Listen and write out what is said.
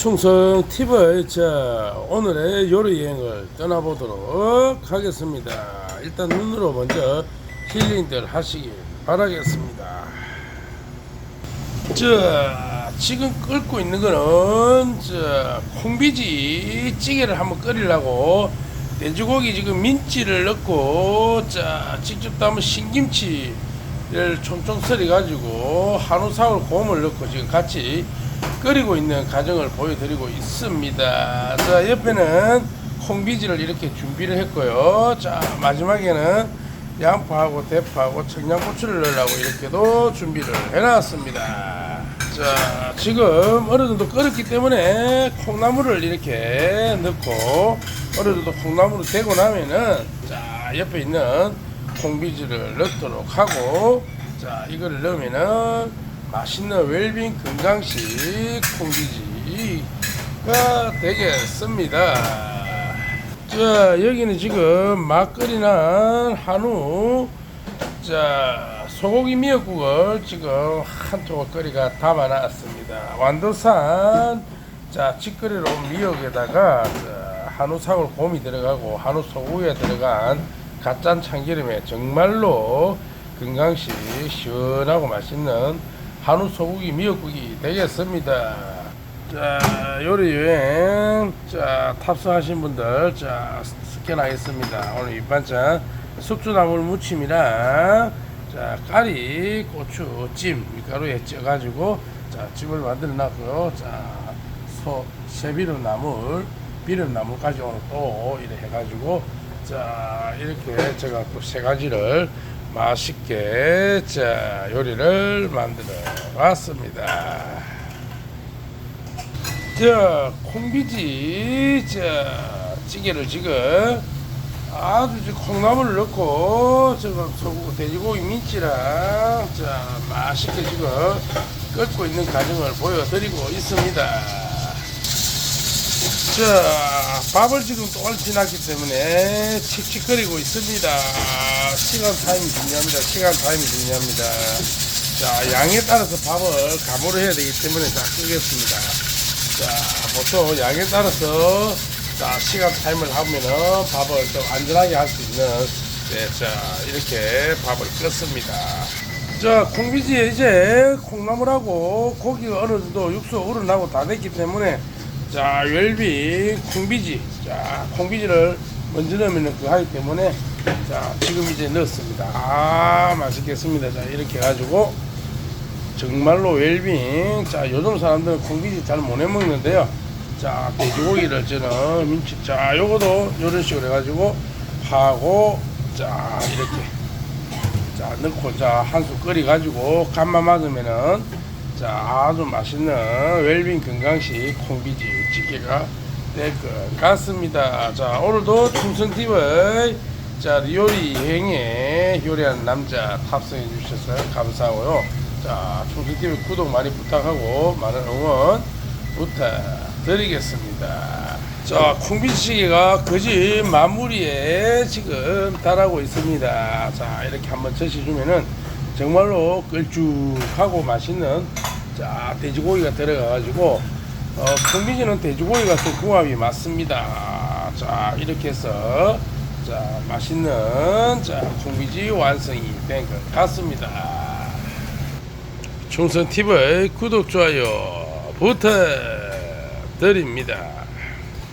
충성 팁을 자 오늘의 요리 여행을 떠나보도록 하겠습니다. 일단 눈으로 먼저 힐링들 하시길 바라겠습니다. 자 지금 끓고 있는 거는 자 콩비지 찌개를 한번 끓이려고 돼지고기 지금 민지를 넣고 자 직접 담은 신김치를 총총 썰어 가지고 한우 사월 곰을 넣고 지금 같이 끓이고 있는 과정을 보여드리고 있습니다. 자 옆에는 콩비지를 이렇게 준비를 했고요. 자 마지막에는 양파하고 대파하고 청양고추를 넣으려고 이렇게도 준비를 해놨습니다. 자 지금 어느 정도 끓었기 때문에 콩나물을 이렇게 넣고 어느 정도 콩나물을 되고 나면은 자 옆에 있는 콩비지를 넣도록 하고 자 이거를 넣으면은 맛있는 웰빙 건강식 콩비지가 되겠습니다. 자 여기는 지금 막 끓이는 한우 자 소고기 미역국을 지금 한 통을 끓이가 담아놨습니다. 완도산 자 직거래로 미역에다가 자, 한우 사골 곰이 들어가고 한우 소고기에 들어간 갓짠 참기름에 정말로 건강식 시원하고 맛있는 한우 소고기 미역국이 되겠습니다. 자 요리 여행 자 탑승하신 분들 자 스캔하겠습니다. 오늘 밑반찬 숙주나물 무침이랑 자 까리 고추 찜 밀가루에 쪄 가지고 자 찜을 만들어 놨고요. 자 소 새비름 나물 비름 나물까지 오늘 또 이래 해 가지고 자 이렇게 제가 또 세 가지를 맛있게 자 요리를 만들어 왔습니다. 자 콩비지 자 찌개를 지금 아주 콩나물을 넣고 지금 소고 돼지고기 민지랑 자 맛있게 지금 끓고 있는 과정을 보여드리고 있습니다. 자 밥을 지금 또 지났기 때문에 칙칙거리고 있습니다. 시간 타임이 중요합니다. 시간 타임이 중요합니다. 자 양에 따라서 밥을 가무를 해야 되기 때문에 자 끄겠습니다. 자, 보통 양에 따라서 자, 시간 타임을 하면은 밥을 좀 안전하게 할 수 있는 네, 자, 이렇게 밥을 끓습니다. 자, 콩비지에 이제 콩나물하고 고기가 어느 정도 육수 우러나고 다 됐기 때문에 자, 웰빙 콩비지. 자, 콩비지를 먼저 넣으면 그 하기 때문에 자, 지금 이제 넣었습니다. 아, 맛있겠습니다. 자, 이렇게 해가지고 정말로 웰빙. 자, 요즘 사람들은 콩비지 잘 못 해먹는데요. 자, 돼지고기를 저는 민치. 자, 요거도 요런 식으로 해가지고 하고, 자, 이렇게. 자, 넣고, 자, 한 수 끓여가지고 간만 맞으면은, 자, 아주 맛있는 웰빙 건강식 콩비지 찌개가 될 것 같습니다. 자, 오늘도 충성TV 자, 요리 여행에 요리하는 남자 탑승해 주셔서 감사하고요. 자, 충성TV 구독 많이 부탁하고 많은 응원 부탁드리겠습니다. 자, 콩비찌개가 거짓 마무리에 지금 달하고 있습니다. 자, 이렇게 한번 드셔주면은 정말로 걸쭉하고 맛있는 자, 돼지고기가 들어가가지고 어, 콩비지는 돼지고기가 또 궁합이 맞습니다. 자, 이렇게 해서 자, 맛있는 자, 콩비지 완성이 된 것 같습니다. 충선 TV 구독 좋아요 부탁드립니다.